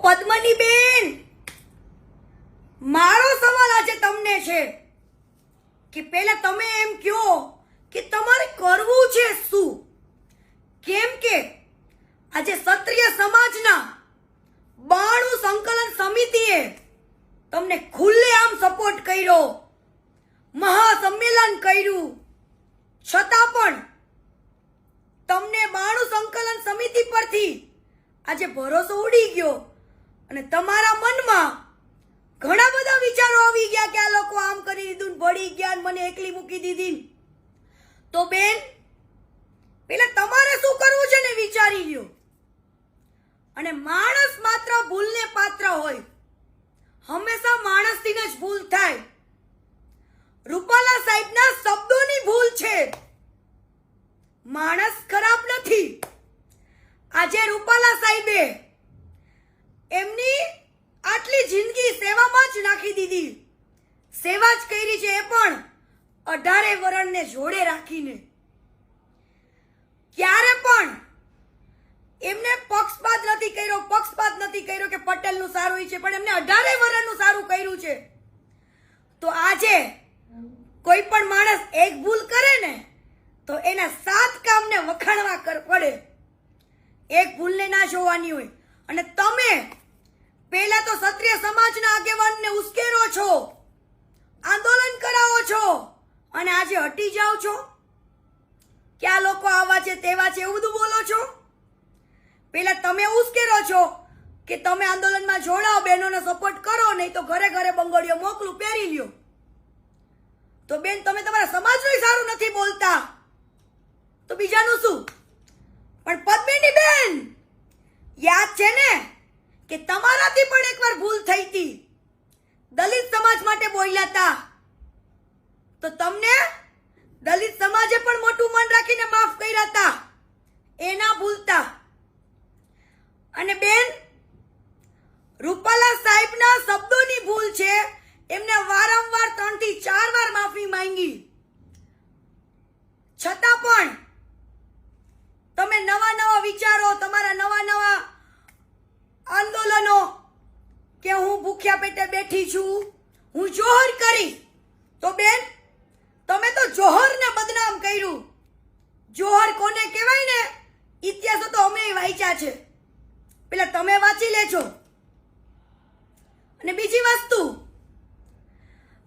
પદ્મની બેન. મારો સવાલ આજે તમને છે કે પહેલા તમે એમ કહો કે તમારે કરવું છે શું? કેમ કે આજે ક્ષત્રિય સમાજના બાણું સંકલન સમિતિએ તમને ખુલ્લે આમ સપોર્ટ કર્યો, મહાસંમેલન કર્યું. છતાં પણ તમને બાણું સંકલન સમિતિ પરથી આજે ભરોસો ઉડી ગયો. અને તમારા મનમાં ઘણા બધા વિચારો આવી ગયા કે આ લોકો આમ કરી દીધું ભળી ગયા મને એકલી મૂકી દીધી. તો બેન, પેલા તમારે શું કરવું છે ને વિચારી લ્યો. અને માણસ માત્ર ભૂલને પાત્ર હોય. હંમેશા માણસથી જ ભૂલ થાય. રૂપાલા સાહેબના શબ્દોની ભૂલ છે. માણસ ખરાબ નથી. આજે રૂપાલા સાહેબે એમની આટલી જિંદગી સેવામાં જ નાખી દીધી. સેવા જ કરી છે એ પણ અઢારે વરણને જોડે રાખીને. ક્યારે પણ એમને પક્ષપાત નથી કર્યો, પક્ષપાત નથી કર્યો કે પટેલનું સારું છે, પણ એમને અઢારે વરણનું સારું કર્યું છે. તો આજે કોઈ પણ માણસ એક ભૂલ કરે ને, તો એના સાત કામને વખાણવા કર- પડે. એક ભૂલને ના જોવાની હોય. અને તમે સમાજના આગેવાનને ઉશ્કેરો છો, આંદોલન કરાવો છો અને આજે હટી જાઓ છો? કે આ લોકો આવા છે, તેવા છે એવું બધું બોલો છો? પહેલા તમે ઉશ્કેરો છો કે તમે આંદોલનમાં જોડાઓ, બહેનોને સપોર્ટ કરો, નહીં તો ઘરે ઘરે બંગડીઓ મોકલું, પહેરી લ્યો. તો બેન, તમે તમારા સમાજનું સારું નથી બોલતા. તો બીજાનું શું? પણ પદ્મિની બેન, યાદ છે ને? કે તમારાથી પણ એકવાર ભૂલ થઈ હતી. દલિત સમાજ માટે બોલ્યા હતા તો તમને દલિત સમાજે પણ મોટું મન રાખીને માફ કર્યા હતા એ ના ભૂલતા. અને બેન, રૂપાલા સાહેબના શબ્દોની ભૂલ છે. એમને વારંવાર ત્રણથી ચાર વાર માફી માંગી છતાં પણ તમે નવા નવા વિચારો તમારા નવા નવા આંદોલનો કે હું ભૂખ્યા પેટે બેઠી છું. હું જોહર કરી. તો બેન, તમે તો જોહરને બદનામ કર્યું. જોહર કોને કહેવાય ને? ઇતિહાસો તો અમે વાંચ્યા છે. પેલા તમે વાંચી લેજો. અને બીજી વસ્તુ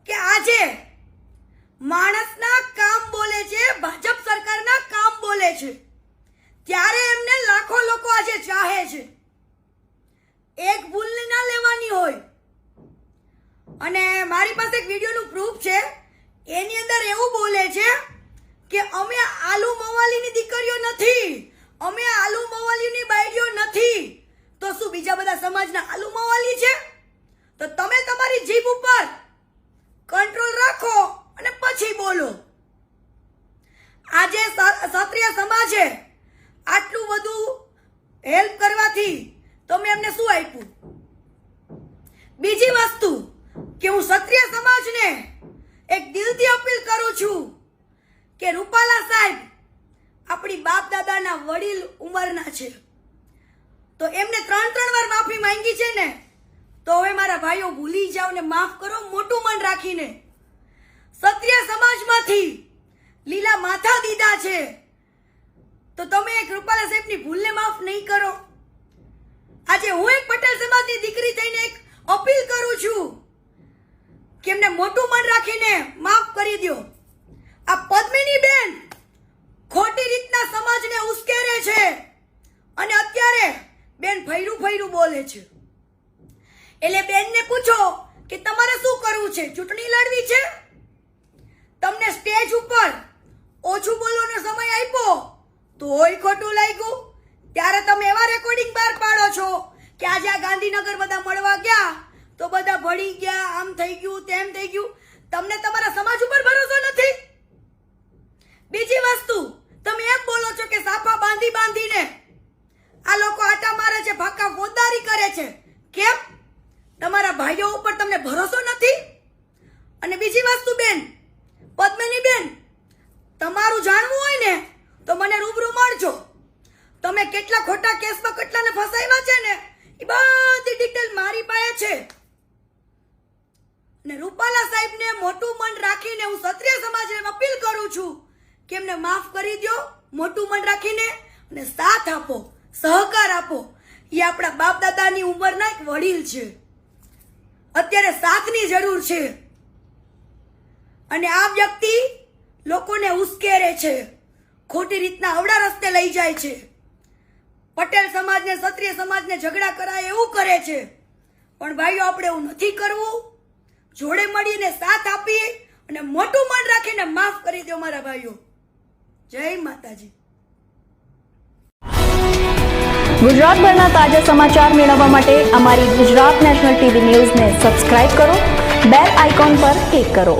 કે આજે માણસના કામ બોલે છે ભાજપ સરકારના કામ બોલે છે ત્યારે એમને લાખો લોકો આજે ચાહે છે એક ભૂલ ના લેવાની હોય અને મારી પાસે એક વિડીયોનું પ્રૂફ છે. એની અંદર એવું બોલે છે કે અમે આલુ મવાલીની દીકરીઓ નથી. અમે આલુ મવાલીની બાયડીઓ નથી. તો શું બીજા બધા સમાજના આલુ મવાલી છે? તો તમે તમારી જીભ ઉપર કંટ્રોલ રાખો અને પછી બોલો. આજે ક્ષત્રિય સમાજે આટલું બધું હેલ્પ કરવાથી તમે એમને શું આપ્યું? બીજી વસ્તુ કે હું ક્ષત્રિય સમાજને એક દિલથી અપીલ કરું છું કે રૂપાલા સાહેબ આપણી બાપ દાદાના વડીલ ઉંમરના છે. તો એમને ત્રણ ત્રણ વાર માફી માંગી છે ને, તો હવે મારા ભાઈઓ ભૂલી જાઓ ને માફ કરો, મોટું મન રાખીને. ક્ષત્રિય સમાજમાંથી લીલા માથા દીધા છે. તો તમે એક રૂપાલા સાહેબની ભૂલને માફ નહીં કરો. આજે હું એક પટેલ સમાજની દીકરી થઈને એક અપીલ કરું છું કે એમને મોટું મન રાખીને માફ કરી દો આ પદ્મિની બેન ખોટી રીતના સમાજને ઉશ્કેરે છે અને અત્યારે બેન ફૈરું ફૈરું બોલે છે. એટલે બેનને પૂછો કે તમારે શું કરવું છે? ચૂંટણી લડવી છે? તમને સ્ટેજ ઉપર ઓછું બોલવાનો સમય આપ્યો તો હોય ખોટું લાગ્યું. ત્યારે તમે એવા રેકોર્ડિંગ બહાર પાડો છો કે આજે આ ગાંધીનગર બધા મળવા ગયા, તો બધા ભળી ગયા, આમ થઈ ગયું, તેમ થઈ ગયું. તમને કેટલાને ફસાવ્યા છે ને, એ બધી ડિટેલ મારી પાસે છે. ને રૂપાલા સાહેબને મોટું મન રાખીને હું ક્ષત્રિય સમાજને અપીલ કરું છું કે એમને માફ કરી દો મોટું મન રાખીને, અને સાથ આપો, સહકાર આપો. એ આપણા બાપ દાદાની ઉંમરના એક વડીલ છે. અત્યારે સાથની જરૂર છે. અને આ વ્યક્તિ લોકોને ઉશ્કેરે છે. ખોટી રીતના અવડા રસ્તે લઈ જાય છે. પટેલ સમાજને, ક્ષત્રિય સમાજને ઝઘડા કરાય એવું કરે છે. પણ ભાઈઓ, આપણે એવું નથી કરવું. જોડે મળીને સાથ આપીએ અને મોટું મન રાખીને માફ કરી દો મારા ભાઈઓ. જય માતાજી. ગુજરાતભરના તાજા સમાચાર મેળવવા માટે અમારી ગુજરાત નેશનલ ટીવી ન્યૂઝને સબસ્ક્રાઇબ કરો, બેલ આઇકોન પર ક્લિક કરો.